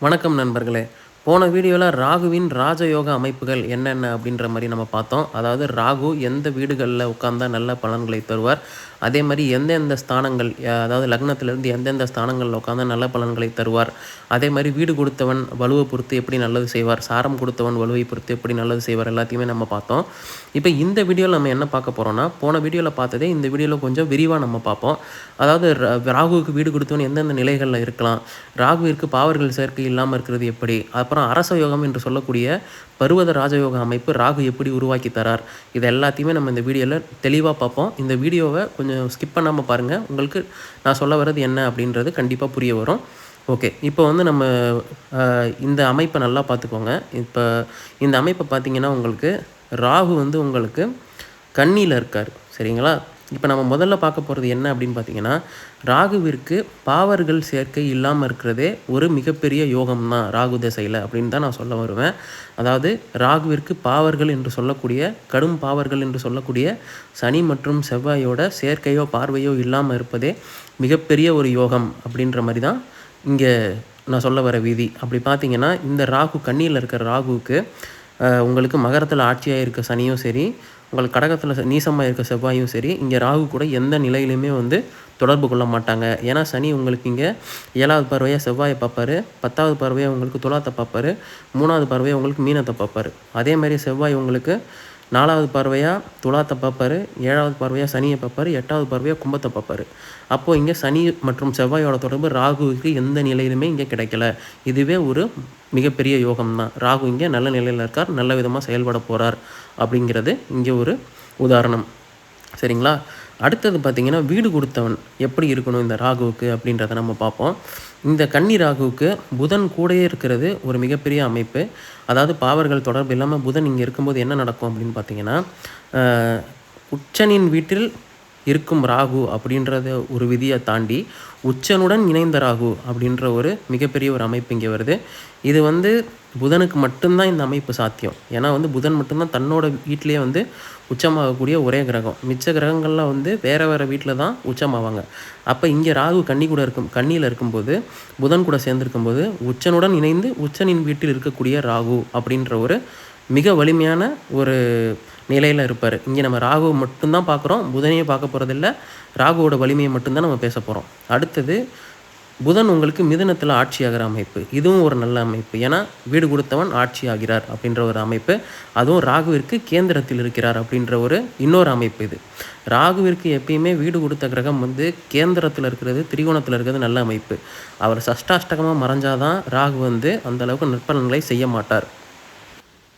வணக்கம் நண்பர்களே. போன வீடியோவில் ராகுவின் ராஜயோக அமைப்புகள் என்னென்ன அப்படின்ற மாதிரி நம்ம பார்த்தோம். அதாவது ராகு எந்த வீடுகளில் உட்காந்தா நல்ல பலன்களை தருவார். அதே மாதிரி எந்தெந்த ஸ்தானங்கள் அதாவது லக்னத்திலிருந்து எந்தெந்த ஸ்தானங்களில் உட்காந்தா நல்ல பலன்களை தருவார். அதே மாதிரி வீடு கொடுத்தவன் வலுவை பொறுத்து எப்படி நல்லது செய்வார். சாரம் கொடுத்தவன் வலுவை பொறுத்து எப்படி நல்லது செய்வார் எல்லாத்தையுமே நம்ம பார்த்தோம். இப்போ இந்த வீடியோவில் நம்ம என்ன பார்க்க போகிறோம்னா போன வீடியோவில் பார்த்ததே இந்த வீடியோவில் கொஞ்சம் விரிவாக நம்ம பார்ப்போம். அதாவது ரா- ராகுவுக்கு வீடு கொடுத்தவன் எந்தெந்த நிலைகளில் இருக்கலாம் ராகுவிற்கு பாவர்கள் சேர்க்கை இல்லாமல் இருக்கிறது எப்படி அப்புறம் அரச யோகம் என்று சொல்லக்கூடிய பருவத ராஜயோக அமைப்பு ராகு எப்படி உருவாக்கி தரார் இது எல்லாத்தையுமே நம்ம இந்த வீடியோவில் தெளிவாக பார்ப்போம். இந்த வீடியோவை கொஞ்சம் ஸ்கிப் பண்ணாமல் பாருங்கள் உங்களுக்கு நான் சொல்ல வர்றது என்ன அப்படின்றது கண்டிப்பாக புரிய வரும். ஓகே இப்போ வந்து நம்ம இந்த அமைப்பை நல்லா பார்த்துக்கோங்க. இப்போ இந்த அமைப்பை பார்த்தீங்கன்னா உங்களுக்கு ராகு வந்து உங்களுக்கு கண்ணியில் இருக்கார். சரிங்களா? இப்போ நம்ம முதல்ல பார்க்க போகிறது என்ன அப்படின்னு பார்த்தீங்கன்னா ராகுவிற்கு பாவர்கள் சேர்க்கை இல்லாமல் இருக்கிறதே ஒரு மிகப்பெரிய யோகம் தான் ராகு திசையில் அப்படின்னு தான் நான் சொல்ல வருவேன். அதாவது ராகுவிற்கு பாவர்கள் என்று சொல்லக்கூடிய கடும் பாவர்கள் என்று சொல்லக்கூடிய சனி மற்றும் செவ்வாயோட சேர்க்கையோ பார்வையோ இல்லாமல் இருப்பதே மிகப்பெரிய ஒரு யோகம் அப்படின்ற மாதிரி தான் இங்கே நான் சொல்ல வர விதி. அப்படி பார்த்தீங்கன்னா இந்த ராகு கண்ணியில் இருக்கிற ராகுவுக்கு உங்களுக்கு மகரத்தில் ஆட்சியாக இருக்க சனியும் சரி உங்களுக்கு கடகத்தில் நீசமாக இருக்க செவ்வாயும் சரி இங்கே ராகு கூட எந்த நிலையிலையுமே வந்து தொடர்பு கொள்ள மாட்டாங்க. ஏன்னா சனி உங்களுக்கு இங்கே ஏழாவது பார்வையாக செவ்வாயை பார்ப்பாரு பத்தாவது பார்வையாக உங்களுக்கு துலாத்தை பார்ப்பாரு மூணாவது பார்வையாக உங்களுக்கு மீனத்தை பார்ப்பாரு. அதே மாதிரி செவ்வாய் உங்களுக்கு நாலாவது பார்வையாக துலாத்தை பார்ப்பாரு ஏழாவது பார்வையாக சனியை பார்ப்பாரு எட்டாவது பார்வையாக கும்பத்தை பார்ப்பார். அப்போது இங்கே சனி மற்றும் செவ்வாயோட தொடர்பு ராகுவுக்கு எந்த நிலையிலுமே இங்கே கிடைக்கல. இதுவே ஒரு மிகப்பெரிய யோகம் தான் ராகு இங்கே நல்ல நிலையில் இருக்கார் நல்ல விதமாக செயல்பட போகிறார் அப்படிங்கிறது இங்கே ஒரு உதாரணம். சரிங்களா? அடுத்தது பார்த்திங்கன்னா வீடு கொடுத்தவன் எப்படி இருக்கணும் இந்த ராகுவுக்கு அப்படின்றத நம்ம பார்ப்போம். இந்த கன்னி ராகுவுக்கு புதன் கூடயே இருக்கிறது ஒரு மிகப்பெரிய அமைப்பு. அதாவது பாவர்கள் தொடர்பு இல்லாமல் புதன் இங்கே இருக்கும்போது என்ன நடக்கும் அப்படின்னு பார்த்தீங்கன்னா உச்சனின் வீட்டில் இருக்கும் ராகு அப்படின்றத ஒரு விதியை தாண்டி உச்சனுடன் இணைந்த ராகு அப்படின்ற ஒரு மிகப்பெரிய ஒரு அமைப்பு இங்கே வருது. இது வந்து புதனுக்கு மட்டும்தான் இந்த அமைப்பு சாத்தியம். ஏன்னா வந்து புதன் மட்டும்தான் தன்னோட வீட்டிலேயே வந்து உச்சமாகக்கூடிய ஒரே கிரகம். மிச்ச கிரகங்கள்லாம் வந்து வேறு வேறு வீட்டில் தான் உச்சமாவாங்க. அப்போ இங்கே ராகு கன்னி கூட இருக்கும் கன்னியில் இருக்கும்போது புதன் கூட சேர்ந்துருக்கும்போது உச்சனுடன் இணைந்து உச்சனின் வீட்டில் இருக்கக்கூடிய ராகு அப்படின்ற ஒரு மிக வலிமையான ஒரு நிலையில் இருப்பார். இங்கே நம்ம ராகுவை மட்டும்தான் பார்க்குறோம். புதனையே பார்க்க போகிறதில்ல ராகுவோட வலிமையை மட்டும்தான் நம்ம பேச போகிறோம் அடுத்தது புதன் உங்களுக்கு மிதுனத்தில் ஆட்சியாகிற அமைப்பு. இதுவும் ஒரு நல்ல அமைப்பு. ஏன்னா வீடு கொடுத்தவன் ஆட்சி ஆகிறார் அப்படின்ற ஒரு அமைப்பு. அதுவும் ராகுவிற்கு கேந்திரத்தில் இருக்கிறார் அப்படின்ற ஒரு இன்னொரு அமைப்பு இது. ராகுவிற்கு எப்பயுமே வீடு கொடுத்த கிரகம் வந்து கேந்திரத்தில் இருக்கிறது திரிகோணத்தில் இருக்கிறது நல்ல அமைப்பு. அவர் சஷ்டாஷ்டகமாக மறைஞ்சாதான் ராகு வந்து அந்த அளவுக்கு நற்பலன்களை செய்ய மாட்டார்.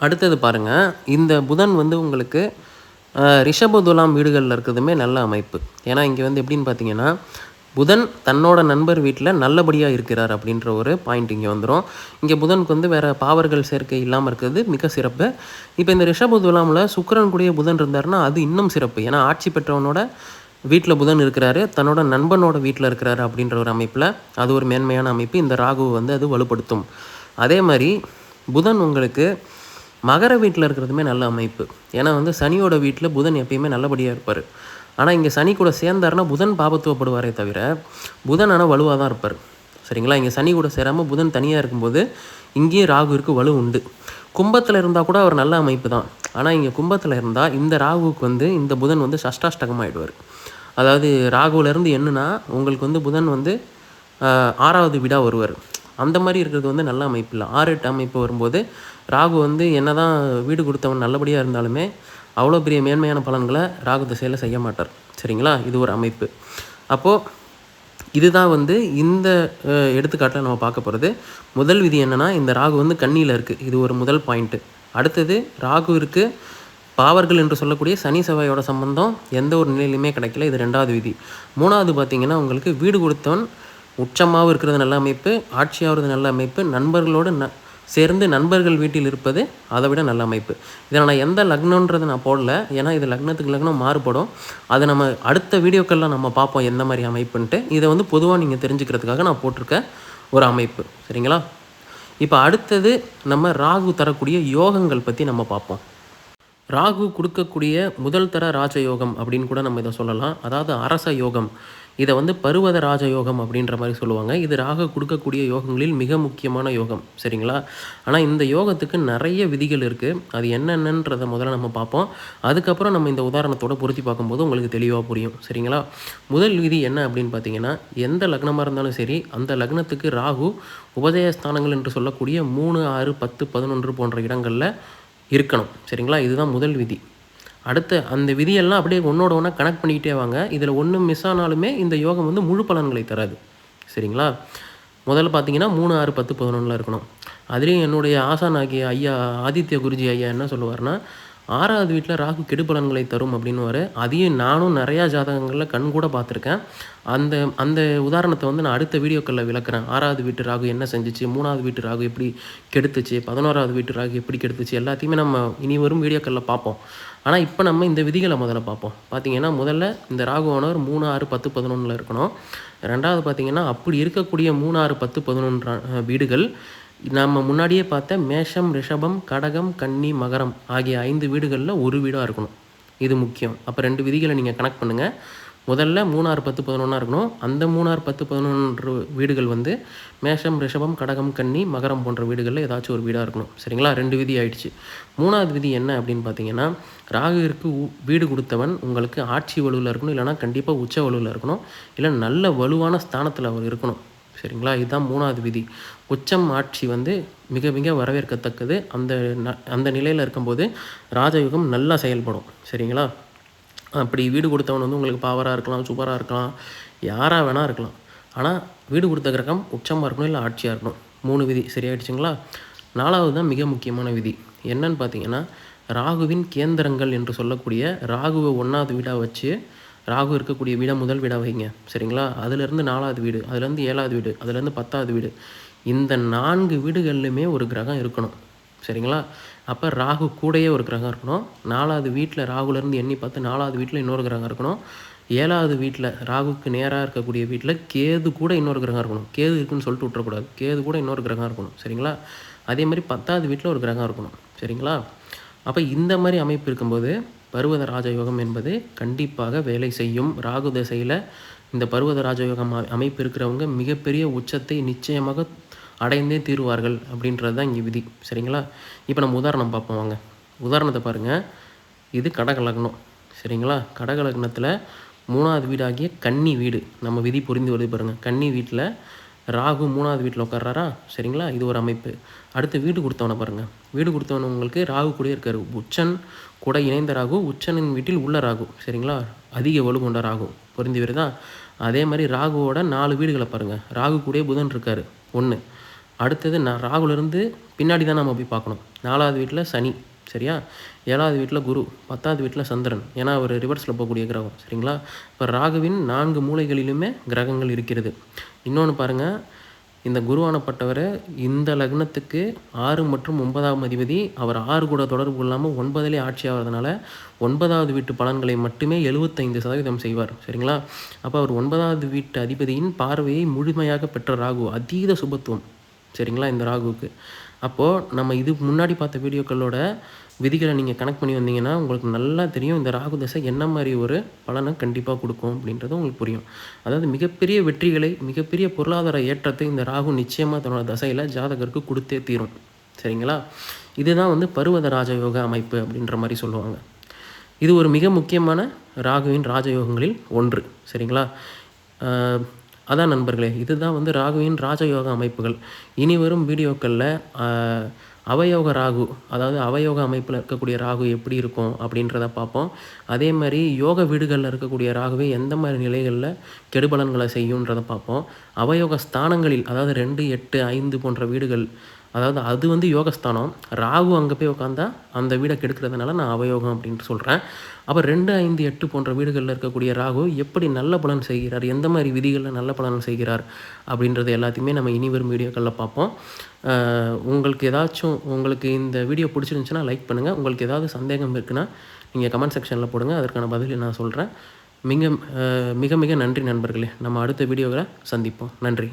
அடுத்தது பாருங்கள் இந்த புதன் வந்து உங்களுக்கு ரிஷப துலாம் வீடுகளில் இருக்கிறதுமே நல்ல அமைப்பு. ஏன்னா இங்கே வந்து எப்படின்னு பார்த்தீங்கன்னா புதன் தன்னோட நண்பர் வீட்டில் நல்லபடியாக இருக்கிறார் அப்படின்ற ஒரு பாயிண்ட் இங்கே வந்துடும் இங்கே புதனுக்கு வந்து வேறு பாவர்கள் சேர்க்கை இல்லாமல் இருக்கிறது மிக சிறப்பு. இப்போ இந்த ரிஷப துலாமில் சுக்கரன் கூடிய புதன் இருந்தாருன்னா அது இன்னும் சிறப்பு. ஏன்னா ஆட்சி பெற்றவனோட வீட்டில் புதன் இருக்கிறாரு தன்னோட நண்பனோட வீட்டில் இருக்கிறாரு அப்படின்ற ஒரு அமைப்பில் அது ஒரு மேன்மையான அமைப்பு. இந்த ராகுவை வந்து அது வலுப்படுத்தும். அதே மாதிரி புதன் உங்களுக்கு மகர வீட்டில் இருக்கிறதுமே நல்ல அமைப்பு. ஏன்னா வந்து சனியோட வீட்டில் புதன் எப்பயுமே நல்லபடியாக இருப்பார். ஆனால் இங்கே சனி கூட சேர்ந்தாருன்னா புதன் பாபத்துவப்படுவாரே தவிர புதன் ஆனால் வலுவாக தான் இருப்பார். சரிங்களா? இங்கே சனி கூட சேராமல் புதன் தனியாக இருக்கும்போது இங்கேயும் ராகுவிற்கு வலு உண்டு. கும்பத்தில் இருந்தால் கூட அவர் நல்ல அமைப்பு தான். ஆனால் இங்கே கும்பத்தில் இருந்தால் இந்த ராகுவுக்கு வந்து இந்த புதன் வந்து சஷ்டாஷ்டகமாகிடுவார் அதாவது ராகுவிலேருந்து என்னன்னா உங்களுக்கு வந்து புதன் வந்து ஆறாவது வீடாக வருவார். அந்த மாதிரி இருக்கிறது வந்து நல்ல அமைப்பு இல்லை. ஆறு எட்டு அமைப்பு வரும்போது ராகு வந்து என்னதான் வீடு கொடுத்தவன் நல்லபடியாக இருந்தாலுமே அவ்வளோ பெரிய மேன்மையான பலன்களை ராகு திசையில் செய்ய மாட்டார். சரிங்களா? இது ஒரு அமைப்பு. அப்போது இதுதான் வந்து இந்த எடுத்துக்காட்டில் நம்ம பார்க்க போகிறது முதல் விதி என்னன்னா இந்த ராகு வந்து கண்ணியில் இருக்குது இது ஒரு முதல் பாயிண்ட்டு அடுத்தது ராகுவிற்கு பாவர்கள் என்று சொல்லக்கூடிய சனி செவ்வாயோட சம்பந்தம் எந்த ஒரு நிலையிலுமே கிடைக்கல. இது ரெண்டாவது விதி. மூணாவது பார்த்தீங்கன்னா உங்களுக்கு வீடு கொடுத்தவன் உச்சமாகவும் இருக்கிறது நல்ல அமைப்பு ஆட்சியாகிறது நல்ல அமைப்பு நண்பர்களோடு ந சேர்ந்து நண்பர்கள் வீட்டில் இருப்பது அதை விட நல்ல அமைப்பு. இதில் நான் எந்த லக்னன்றதை நான் போடல. ஏன்னா இது லக்னத்துக்கு லக்னம் மாறுபடும். அதை நம்ம அடுத்த வீடியோக்கள்லாம் நம்ம பார்ப்போம் எந்த மாதிரி அமைப்புன்ட்டு. இதை வந்து பொதுவாக நீங்கள் தெரிஞ்சுக்கிறதுக்காக நான் போட்டிருக்க ஒரு அமைப்பு. சரிங்களா? இப்போ அடுத்தது நம்ம ராகு தரக்கூடிய யோகங்கள் பற்றி நம்ம பார்ப்போம். ராகு கொடுக்கக்கூடிய முதல் தர ராஜயோகம் அப்படின்னு கூட நம்ம இதை சொல்லலாம். அதாவது அரச யோகம். இதை வந்து பருவத ராஜ யோகம் அப்படின்ற மாதிரி சொல்லுவாங்க. இது ராக கொடுக்கக்கூடிய யோகங்களில் மிக முக்கியமான யோகம். சரிங்களா? ஆனால் இந்த யோகத்துக்கு நிறைய விதிகள் இருக்குது அது என்னென்னன்றதை முதல்ல நம்ம பார்ப்போம். அதுக்கப்புறம் நம்ம இந்த உதாரணத்தோட பொருத்தி பார்க்கும்போது உங்களுக்கு தெளிவாக புரியும். சரிங்களா? முதல் விதி என்ன அப்படின்னு பார்த்தீங்கன்னா எந்த லக்னமாக இருந்தாலும் சரி அந்த லக்னத்துக்கு ராகு உபதயஸ்தானங்கள் என்று சொல்லக்கூடிய மூணு ஆறு பத்து பதினொன்று போன்ற இடங்களில் இருக்கணும். சரிங்களா? இதுதான் முதல் விதி. அடுத்த அந்த விதியெல்லாம் அப்படியே ஒன்றோட ஒன்றா கனெக்ட் பண்ணிக்கிட்டே வாங்க. இதில் ஒன்று மிஸ் ஆனாலுமே இந்த யோகம் வந்து முழு பலன்களை தராது. சரிங்களா? முதல்ல பார்த்தீங்கன்னா மூணு ஆறு பத்து பதினொன்றில் இருக்கணும். அதுலேயும் என்னுடைய ஆசான் ஆகிய ஐயா ஆதித்ய குருஜி ஐயா என்ன சொல்லுவார்னா ஆறாவது வீட்டில் ராகு கெடுபலன்களை தரும் அப்படின்னு அதையும் நானும் நிறையா ஜாதகங்களில் கண் கூட பார்த்துருக்கேன். அந்த அந்த உதாரணத்தை வந்து நான் அடுத்த வீடியோக்களில் விளக்குறேன். ஆறாவது வீட்டு ராகு என்ன செஞ்சிச்சு மூணாவது வீட்டு ராகு எப்படி கெடுத்துச்சு பதினோராவது வீட்டு ராகு எப்படி கெடுத்துச்சு எல்லாத்தையுமே நம்ம இனி வரும் வீடியோக்களில் பார்ப்போம். ஆனால் இப்போ நம்ம இந்த விதிகளை முதல்ல பார்ப்போம். பார்த்தீங்கன்னா முதல்ல இந்த ராகுவானவர் மூணு ஆறு பத்து பதினொன்றில் இருக்கணும். ரெண்டாவது பார்த்தீங்கன்னா அப்படி இருக்கக்கூடிய மூணு ஆறு பத்து பதினொன்று வீடுகள் நம்ம முன்னாடியே பார்த்த மேஷம் ரிஷபம் கடகம் கன்னி மகரம் ஆகிய ஐந்து வீடுகளில் ஒரு வீடாக இருக்கணும். இது முக்கியம். அப்போ ரெண்டு விதிகளை நீங்கள் கனெக்ட் பண்ணுங்கள் முதல்ல மூணாறு பத்து பதினொன்றா இருக்கணும். அந்த மூணாறு பத்து பதினொன்று வீடுகள் வந்து மேஷம் ரிஷபம் கடகம் கன்னி மகரம் போன்ற வீடுகளில் ஏதாச்சும் ஒரு வீடாக இருக்கணும். சரிங்களா? ரெண்டு விதி ஆயிடுச்சு. மூணாவது விதி என்ன அப்படின்னு பார்த்தீங்கன்னா ராகுவிற்கு வீடு கொடுத்தவன் உங்களுக்கு ஆட்சி வலுவில் இருக்கணும். இல்லைனா கண்டிப்பாக உச்ச வலுவில் இருக்கணும். இல்லை நல்ல வலுவான ஸ்தானத்தில் அவர் இருக்கணும். சரிங்களா? இதுதான் மூணாவது விதி. உச்சம் ஆட்சி வந்து மிக மிக வரவேற்கத்தக்கது. அந்த அந்த நிலையில் இருக்கும்போது ராஜயுகம் நல்லா செயல்படும். சரிங்களா? அப்படி வீடு கொடுத்தவன் வந்து உங்களுக்கு பவராக இருக்கலாம் சூப்பராக இருக்கலாம் யாராக வேணால் இருக்கலாம். ஆனால் வீடு கொடுத்த கிரகம் உச்சமாக இருக்கணும் இல்லை ஆட்சியாக இருக்கணும்? மூணு விதி. சரியாயிடுச்சுங்களா? நாலாவது தான் மிக முக்கியமான விதி. என்னன்னு பார்த்தீங்கன்னா ராகுவின் கேந்திரங்கள் என்று சொல்லக்கூடிய ராகுவை ஒன்றாவது வீடாக வச்சு ராகு இருக்கக்கூடிய வீடை முதல் வீடாக வைங்க. சரிங்களா? அதுலேருந்து நாலாவது வீடு அதுலேருந்து ஏழாவது வீடு அதுலேருந்து பத்தாவது வீடு. இந்த நான்கு வீடுகள்லையுமே ஒரு கிரகம் இருக்கணும். சரிங்களா? அப்போ ராகு கூடையே ஒரு கிரகம் இருக்கணும். நாலாவது வீட்டில் ராகுலேருந்து எண்ணி பார்த்து நாலாவது வீட்டில் இன்னொரு கிரகம் இருக்கணும். ஏழாவது வீட்டில் ராகுக்கு நேராக இருக்கக்கூடிய வீட்டில் கேது கூட இன்னொரு கிரகம் இருக்கணும். கேது இருக்குன்னு சொல்லிட்டு விட்டுறக்கூடாது. கேது கூட இன்னொரு கிரகம் இருக்கணும். சரிங்களா? அதே மாதிரி பத்தாவது வீட்டில் ஒரு கிரகம் இருக்கணும். சரிங்களா? அப்போ இந்த மாதிரி அமைப்பு இருக்கும்போது பருவத ராஜயோகம் என்பது கண்டிப்பாக வேலை செய்யும். ராகு தசையில் இந்த பருவத ராஜயோகம் அமைப்பு இருக்கிறவங்க மிகப்பெரிய உச்சத்தை நிச்சயமாக அடைந்தே தீருவார்கள் அப்படின்றது தான் இங்கே விதி. சரிங்களா? இப்போ நம்ம உதாரணம் பார்ப்போம் வாங்க. உதாரணத்தை பாருங்கள் இது கடகலக்னம் சரிங்களா? கடகலக்னத்தில் மூணாவது வீடாகிய கன்னி வீடு. நம்ம விதி புரிந்து வருது பாருங்கள் கன்னி வீட்டில் ராகு மூணாவது வீட்டில் உட்கார்றாரா? சரிங்களா? இது ஒரு அமைப்பு. அடுத்து வீடு கொடுத்தவனை பாருங்கள் வீடு கொடுத்தவன உங்களுக்கு ராகு கூட இருக்கார். உச்சன் கூட இணைந்த ராகு உச்சனின் வீட்டில் உள்ள ராகு. சரிங்களா? அதிக வலு கொண்ட ராகு. பொருந்தி வருதா அதே மாதிரி ராகுவோட நாலு வீடுகளை பாருங்கள் ராகு கூட புதன் இருக்கார். ஒன்று அடுத்தது நான் ராகுலேருந்து பின்னாடி தான் நம்ம போய் பார்க்கணும். நாலாவது வீட்டில் சனி. சரியா? ஏழாவது வீட்டில் குரு. பத்தாவது வீட்டில் சந்திரன். ஏன்னா அவர் ரிவர்ஸில் போகக்கூடிய கிரகம். சரிங்களா? இப்போ ராகுவின் நான்கு மூலைகளிலுமே கிரகங்கள் இருக்கிறது. இன்னொன்று பாருங்கள் இந்த குருவானப்பட்டவர் இந்த லக்னத்துக்கு ஆறு மற்றும் ஒன்பதாம் அதிபதி. அவர் ஆறு கூட தொடர்பு இல்லாமல் ஒன்பதிலே ஆட்சி ஆகிறதுனால ஒன்பதாவது வீட்டு பலன்களை மட்டுமே எழுபத்தைந்து சதவீதம் செய்வார். சரிங்களா? அப்போ அவர் ஒன்பதாவது வீட்டு அதிபதியின் பார்வையை முழுமையாக பெற்ற ராகு. அதீத சுபத்துவம். சரிங்களா இந்த ராகுவுக்கு? அப்போது நம்ம இது முன்னாடி பார்த்த வீடியோக்களோட விதிகளை நீங்கள் கனெக்ட் பண்ணி வந்தீங்கன்னா உங்களுக்கு நல்லா தெரியும் இந்த ராகு தசை என்ன மாதிரி ஒரு பலனை கண்டிப்பாக கொடுக்கும் அப்படின்றது உங்களுக்கு புரியும். அதாவது மிகப்பெரிய வெற்றிகளை மிகப்பெரிய பொருளாதார ஏற்றத்தை இந்த ராகு நிச்சயமாக தன்னோட தசையில் ஜாதகருக்கு கொடுத்தே தீரும். சரிங்களா? இதுதான் வந்து பருவத ராஜயோக அமைப்பு அப்படின்ற மாதிரி சொல்லுவாங்க. இது ஒரு மிக முக்கியமான ராகுவின் ராஜயோகங்களில் ஒன்று. சரிங்களா? அதான் நண்பர்களே இதுதான் வந்து ராகுவின் ராஜயோக அமைப்புகள். இனி வரும் வீடியோக்களில் அவயோக ராகு அதாவது அவயோக அமைப்பில் இருக்கக்கூடிய ராகு எப்படி இருக்கும் அப்படின்றத பார்ப்போம். அதே மாதிரி யோக வீடுகளில் இருக்கக்கூடிய ராகுவே எந்த மாதிரி நிலைகளில் கெடுபலன்களை செய்யுன்றதை பார்ப்போம். அவயோக ஸ்தானங்களில் அதாவது ரெண்டு எட்டு ஐந்து போன்ற வீடுகள் அதாவது அது வந்து யோகஸ்தானம். ராகு அங்கே போய் உட்காந்தா அந்த வீடை கெடுக்கிறதுனால நான் அவயோகம் அப்படின்ட்டு சொல்கிறேன் அப்போ ரெண்டு ஐந்து எட்டு போன்ற வீடுகளில் இருக்கக்கூடிய ராகு எப்படி நல்ல பலன் செய்கிறார்? எந்த மாதிரி விதிகளில் நல்ல பலன் செய்கிறார்? அப்படின்றது எல்லாத்தையுமே நம்ம இனி வரும் வீடியோக்களில் பார்ப்போம். உங்களுக்கு ஏதாச்சும் உங்களுக்கு இந்த வீடியோ பிடிச்சிருந்துச்சுன்னா லைக் பண்ணுங்கள் உங்களுக்கு ஏதாவது சந்தேகம் இருக்குன்னா நீங்கள் கமெண்ட் செக்ஷனில் போடுங்க. அதற்கான பதில் நான் சொல்கிறேன் மிக மிக மிக நன்றி நண்பர்களே. நம்ம அடுத்த வீடியோவில் சந்திப்போம். நன்றி.